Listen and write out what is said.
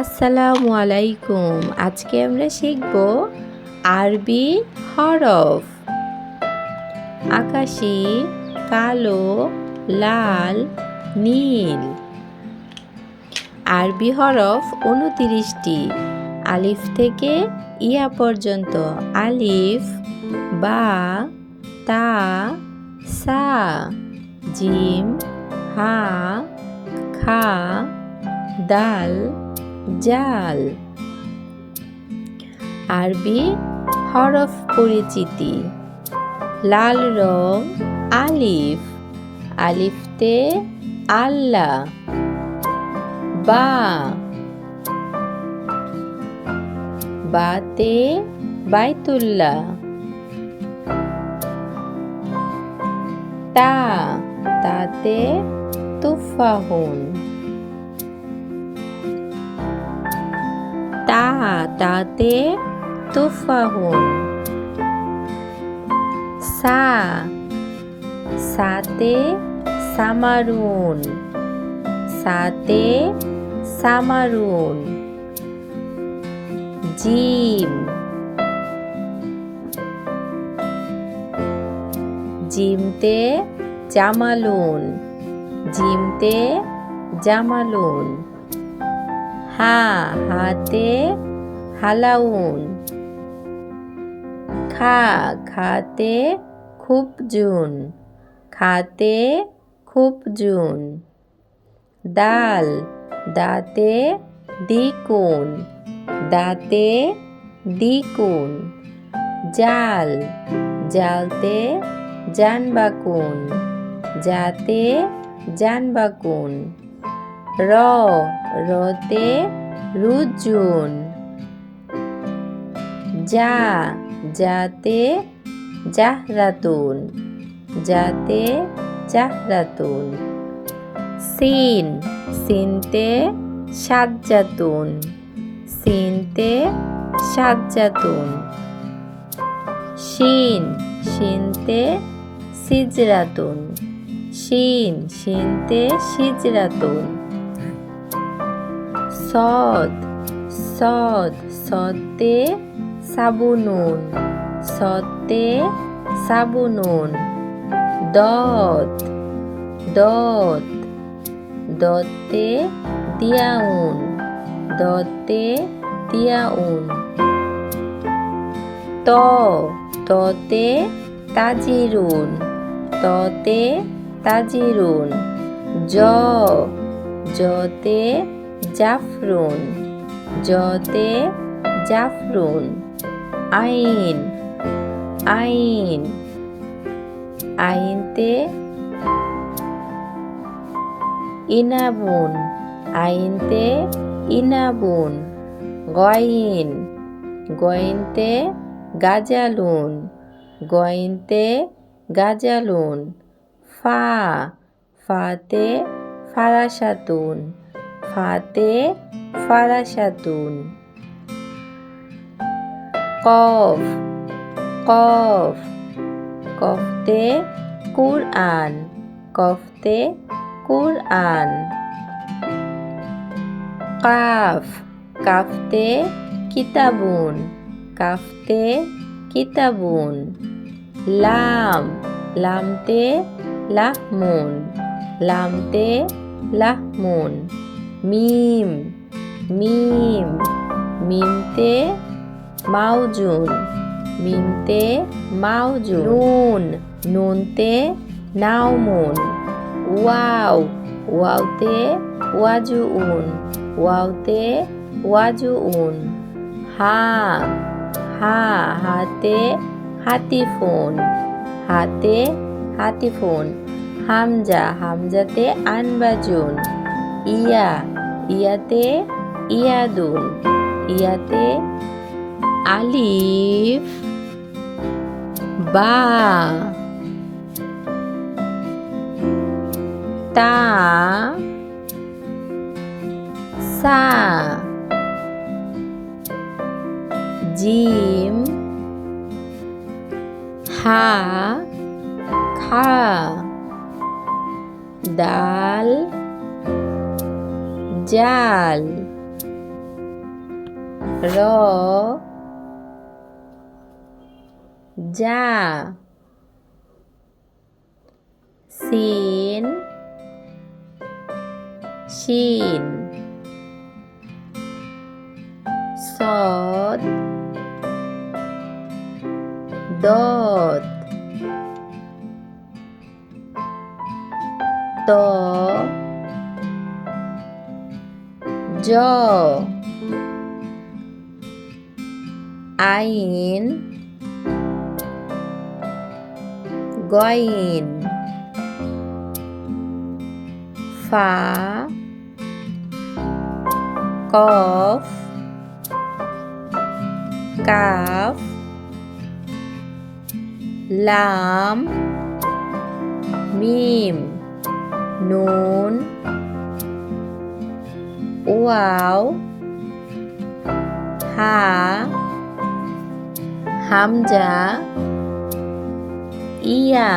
আসসালামু আলাইকুম। আজকে আমরা শিখব আরবি হরফ। আকাশি, কালো, লাল, নীল। আরবি হরফ উনতিরিশটি। আলিফ থেকে ইয়া পর্যন্ত। আলিফ, বা, তা, সা, জিম, হা, খা, দাল। জাল। আরবি হরফ পরিচিতি। লাল রং আলিফ। আলিফতে আল্লাহ বা। বাতে বাইতুল্লাহ তা, তাতে তুফাহুন। তা তাতে তুফাহুন। সা, সাতে সামারুন। সাতে সামারুন। জিম। জিমতে জামালুন। জিমতে জামালুন। হা, হাতে হালাউন। খা, খাতে খুব জুন। খাতে খুব জুন। দাল, দাতে দ্বিগুণ। দাঁতে দ্বিগুণ। জাল, জালতে জানবাকুন যাতে জানবাকুন র, রতে রুজুন। যা, যাতে জাহরাতুন যাতে জাহরাতুন। সিন, সিনতে সাজ্জাতুন সিনতে সাজ্জাতুন। শিন, শিনতে সিজরাতুন, শিন, শিনতে সিজরাতুন। সদ সদ সতে সাবুনুন সতে সাবুনুন দত দত দতে দিয়াউন দতে দিয়াউন ত ততে তাজিরুন ততে তাজিরুন জ জতে জাফরুন জতে জাফরুন আইন আইন, আইনতে ইনাবুন আইনতে ইনাবুন গয়িন গয়িনতে গাজালুন গয়িনতে গাজালুন, ফা, ফাতে ফারাসাতুন ফাতে ফারাসাতুন। কফ কফ, কফতে কুরআন কফতে কুরআন। কাফ, কাফতে কিতাবুন কাফতে কিতাবুন। লাম, লামতে লাহমুন লামতে লাহমুন। মিম মিম, মিমতে মাউজুন মিমতে মাউজুন নুন, নুনতে নাউমুন ওয়াও, ওয়াওতে ওয়াজুউন ওয়াওতে ওয়াজুউন, হা হা, হাতে হাতিফোন হাতে হাতিফোন, হামজা, হামজাতে আনবাজুন, ইয়া, ইয়াতে ইয়াদুন, ইয়াতে আলিফ বা তা সা জিম হা খা দাল জাল র যা সিন শিন সদ দদ ত জ আইন গয়েন। ফা কফ কাফ লাম মিম নুন ওয়াও হা হামজা ইয়া